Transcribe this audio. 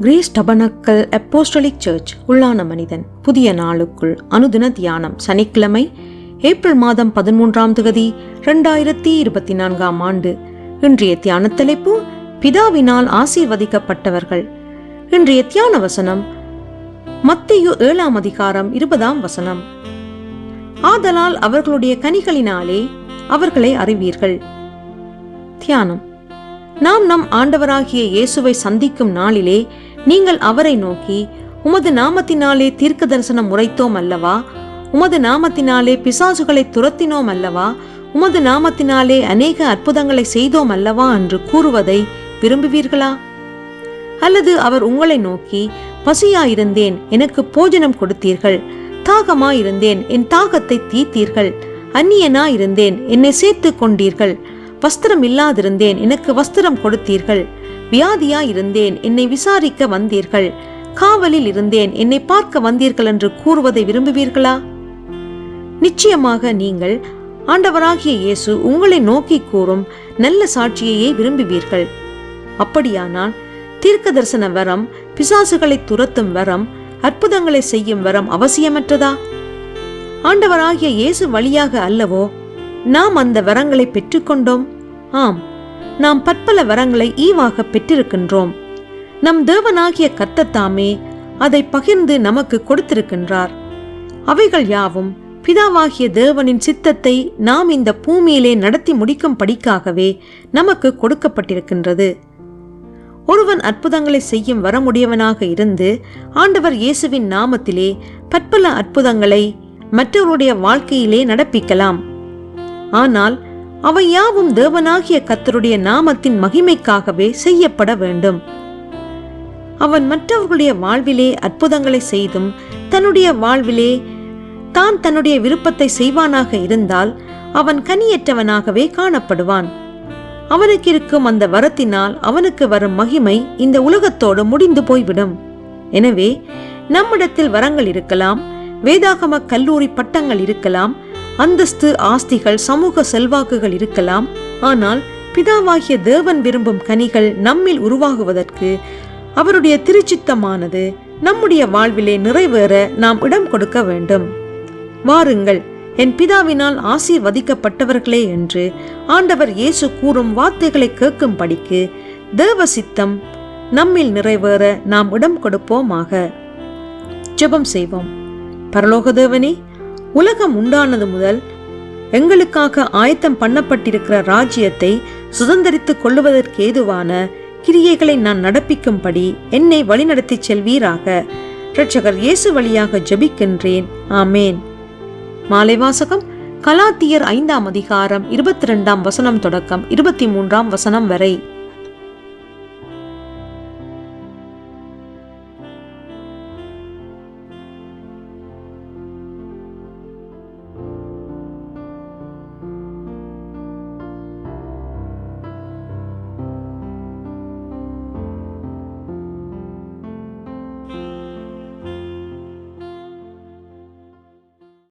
Grace tabernacle apostolic search உள்ளான மனிதன். புதிய நாளுக்குள் அனுதின தியானம் சனிக்கிழமை ஏப்ரல் மாதம் பதிமூன்றாம் தேதி ரெண்டாயிரத்தி இருபத்தி நான்காம் ஆண்டு. இன்றைய தியான தலைப்பு பிதாவினால் ஆசீர்வதிக்கப்பட்டவர்கள். இன்றைய தியான வசனம் மத்தியு ஏழாம் அதிகாரம் இருபதாம் வசனம். ஆதலால் அவர்களுடைய கனிகளினாலே அவர்களை அறிவீர்கள். தியானம். நாம் நம் ஆண்டவராகிய இயேசுவை சந்திக்கும் நாளிலே நீங்கள் அவரை நோக்கி உமது நாமத்தினாலே தீர்க்க தரிசனம் உரைத்தோம் அல்லவா? உமது நாமத்தினாலே பிசாசுகளை துரத்தினோம் அல்லவா? உமது நாமத்தினாலே அநேக அற்புதங்களை செய்தோம் அல்லவா? என்று கூறுவதை விரும்புவீர்களா? அல்லது அவர் உங்களை நோக்கி பசியாயிருந்தேன் எனக்கு போஜனம் கொடுத்தீர்கள். தாகமாயிருந்தேன் என் தாகத்தை தீத்தீர்கள் அந்நியனாயிருந்தேன் என்னை சேர்த்து கொண்டீர்கள். வஸ்திரம் இல்லாதிருந்தேன் எனக்கு வஸ்திரம் கொடுத்தீர்கள். வியாதியா இருந்தேன் என்னை விசாரிக்க வந்தீர்கள். காவலில் இருந்தேன். என்னை பார்க்க வந்தீர்கள் என்று கூறுவதை விரும்புவீர்களா? நிச்சயமாக நீங்கள் ஆண்டவராகிய இயேசு உங்களை நோக்கி கூறும் நல்ல சாட்சியையே விரும்புவீர்கள். அப்படியானால் தீர்க்க தரிசன வரம் பிசாசுகளை துரத்தும் வரம் அற்புதங்களை செய்யும் வரம் அவசியமற்றதா? ஆண்டவராகிய இயேசு வழியாக அல்லவோ நாம் அந்த வரங்களை பெற்றுக்கொண்டோம்? ஆம். நாம் பற்பல வரங்களை ஈவாக பெற்றிருக்கின்றோம். நம் தேவனாகிய கர்த்தத்தாமே அதை பகிர்ந்து நமக்கு கொடுத்திருக்கின்றார். அவைகள் யாவும் பிதாவாகிய தேவனின் சித்தத்தை நாம் இந்த பூமியிலே நடத்தி முடிக்கும் படிக்காகவே நமக்கு கொடுக்கப்பட்டிருக்கின்றது. ஒருவன் அற்புதங்களை செய்யும் வரமுடையவனாக இருந்து ஆண்டவர் இயேசுவின் நாமத்திலே பற்பல அற்புதங்களை மற்றவருடைய வாழ்க்கையிலே நடப்பிக்கலாம். ஆனால் அவை யாவும் தேவனாகிய கத்தருடைய நாமத்தின் மகிமைக்காகவே செய்யப்பட வேண்டும். அவன் மற்றவர்களுடைய வாழ்விலே அற்புதங்களை செய்தும் தன்னுடைய வாழ்விலே தான் தன்னுடைய விருப்பத்தை செய்வானாக இருந்தால் அவன் கனியற்றவனாகவே காணப்படுவான். அவனுக்கு இருக்கும் அந்த வரத்தினால் அவனுக்கு வரும் மகிமை இந்த உலகத்தோடு முடிந்து போய்விடும். எனவே நம்மிடத்தில் வரங்கள் இருக்கலாம் வேதாகம கல்லூரி பட்டங்கள் இருக்கலாம் அந்தஸ்து ஆஸ்திகள் சமூக செல்வாக்குகள் இருக்கலாம். ஆனால் பிதாவாகிய தேவன் விரும்பும் கனிகள் நம்மில் உருவாகுவதற்கு அவருடைய திருச்சித்தமானது நம்முடைய வாழ்விலே நிறைவேற நாம் இடம் கொடுக்க வேண்டும். வாருங்கள் என் பிதாவினால் ஆசீர்வதிக்கப்பட்டவர்களே என்று ஆண்டவர் இயேசு கூறும் வார்த்தைகளை கேட்கும்படிக்கு தேவ சித்தம் நம்மில் நிறைவேற நாம் இடம் கொடுப்போமாக. ஜெபம் செய்வோம். பரலோக தேவனே உலகம் உண்டானது முதல் எங்களுக்காக ஆயத்தம் பண்ணப்பட்டிருக்கிற ராஜ்யத்தை சுதந்திரித்துக் கொள்ளுவதற்கேதுவான கிரியைகளை நான் நடப்பிக்கும்படி என்னை வழிநடத்திச் செல்வீராக. இரட்சகர் இயேசு வழியாக ஜபிக்கின்றேன். ஆமேன். மாலை வாசகம் கலாத்தியர் ஐந்தாம் அதிகாரம் இருபத்தி ரெண்டாம் வசனம் தொடக்கம் இருபத்தி மூன்றாம் வசனம் வரை.